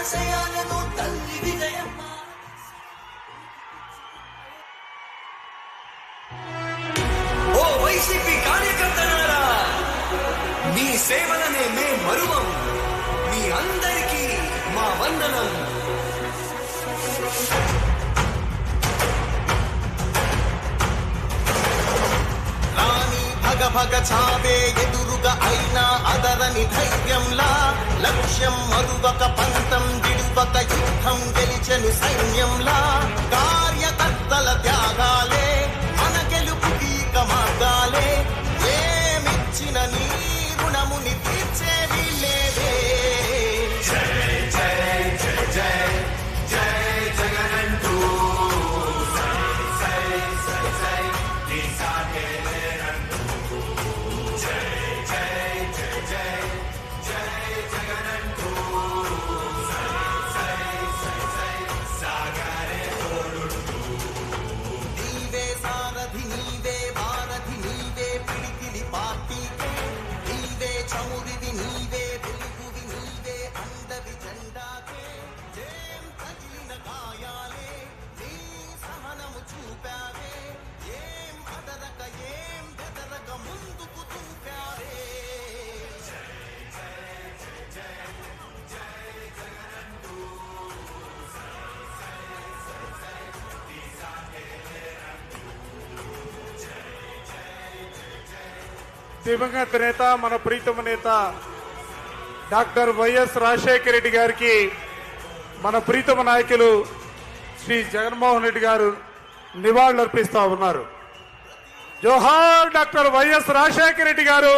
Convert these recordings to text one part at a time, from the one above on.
ఆశయాలను తల్లి విజయమ్మ. ఓ వైసీపీ కార్యకర్తలారా మీ సేవలనే మే మరువం మీ అందరికీ మా వందనం. రాణి భగ భగ చావే ఎదురుగా అయినా అదరని ధైర్యంలా లక్ష్యం మరువక పంచ యుద్ధం గెలిచెను సైన్యంలా దివంగత నేత మన ప్రీతమ నేత డాక్టర్ వైఎస్ రాజశేఖర రెడ్డి గారికి మన ప్రీతమ నాయకులు శ్రీ జగన్మోహన్ రెడ్డి గారు నివాళులు అర్పిస్తా ఉన్నారు. జోహార్ డాక్టర్ వైఎస్ రాజశేఖర రెడ్డి గారు!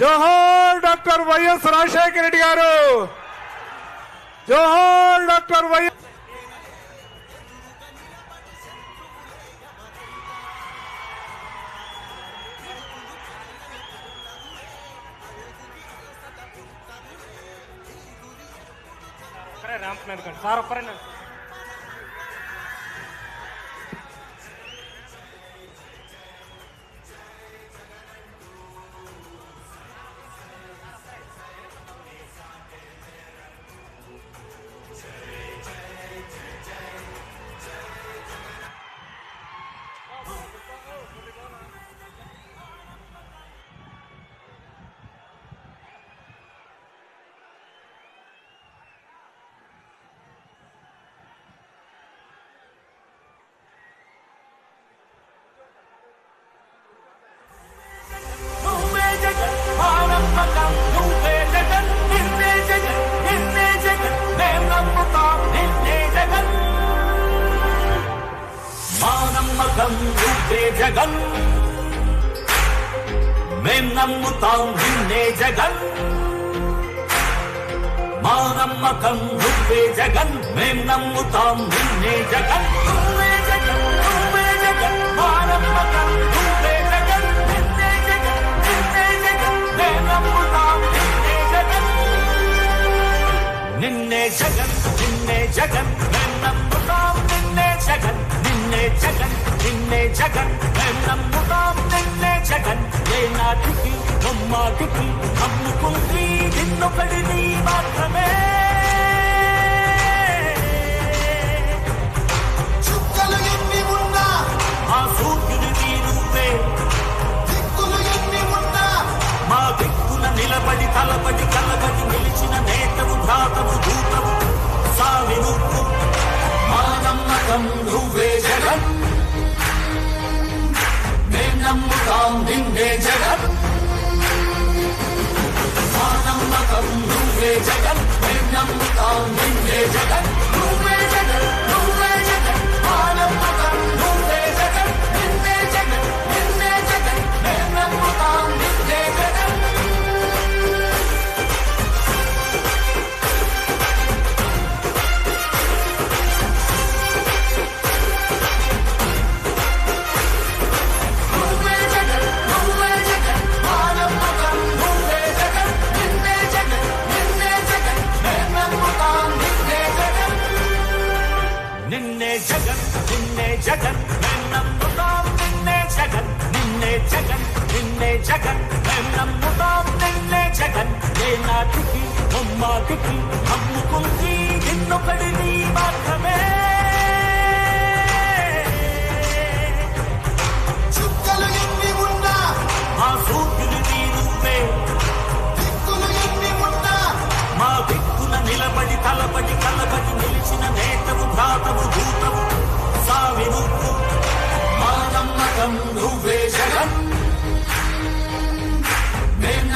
జోహార్ డాక్టర్ వైఎస్ రాజశేఖర రెడ్డి గారు! జోహార్ డాక్టర్ వైఎస్ કરે રામકૃષ્ણ સારો કરે ને మానమ్మకం నువ్వే జగన్. మేం నమ్ముతాం నిన్నే జగన్. మానమ్మకం నువ్వే జగన్. మేం నమ్ముతాం నిన్నే జగన్. నువ్వే జగన్ నువ్వే జగన్. మానమ్మకం నువ్వే జగన్. నిన్నే జగన్ నిన్నే జగన్. మేం నమ్ముతాం నిన్నే జగన్. నిన్నే జగన్ నిన్నే జగన్. మేం నమ్ముతాం నిన్నే జగన్. నిన్నే జగన్. నిన్నే జగన్ మేం నమ్ముతాం నిన్నే జగన్. ఏ నాటికి బొమ్మాటికి నమ్ముకుంది నిన్నొకడిని మాత్రమే. చుక్కలు ఎన్ని ఉన్నా ఆ సూర్యుడిని నువ్వే దిక్కులు ఎన్ని ఉన్నా మా దిక్కున నిలబడి తలబడి కలబడి నిలిచిన నేతవు భ్రాతవు దూతవు. సావి నువ్వు మా నమ్మకం నువ్వే నమ్ముతాం నిన్నే జగన్. మా నమ్మకం నువ్వే జగన్ నమ్ముతాం నిన్నే జగన్. జగన్ మేము నమ్ముతాం నిన్నే జగన్ నిన్నే జగన్ నిన్నే జగన్ మేము నమ్ముతాం నిన్నే జగన్. ఏ నాటికి బొమ్మాటికి అమ్ముకుంది నిన్నొకడిని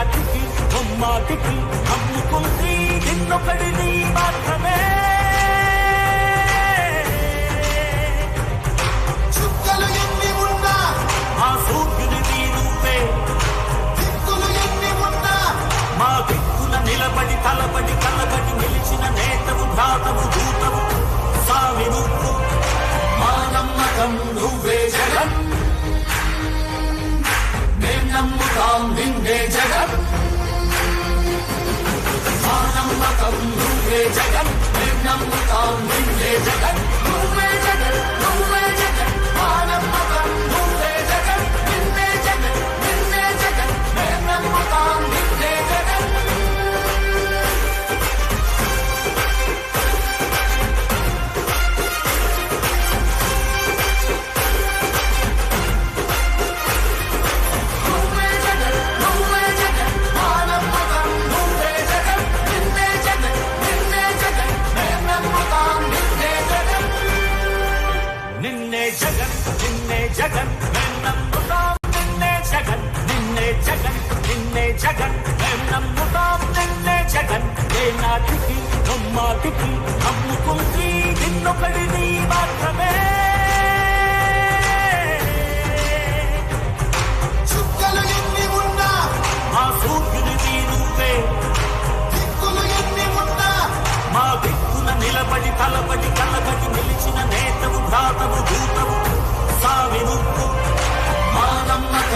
నాటికి ముమ్మాటికి అమ్ముకుంది నిన్నొకడిని మాత్రం రామ్ నిన్నే జగన్. మా నమ్మకం నువ్వే జగన్. మేము నమ్ముతాం నిన్నే జగన్.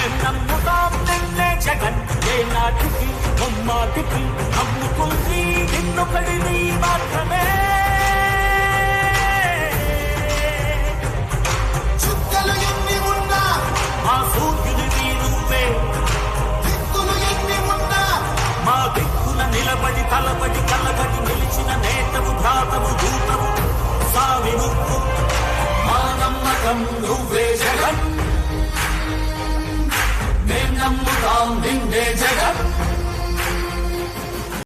మేం నమ్ముతాం నిన్నే జగన్ ఏ నాటికి ముమ్మాటికి నమ్ముకుంది మాత్రమే చుక్కలు ఎన్ని ఉన్నా ఆ సూర్యుడివి నువ్వే. నమ్ముతాం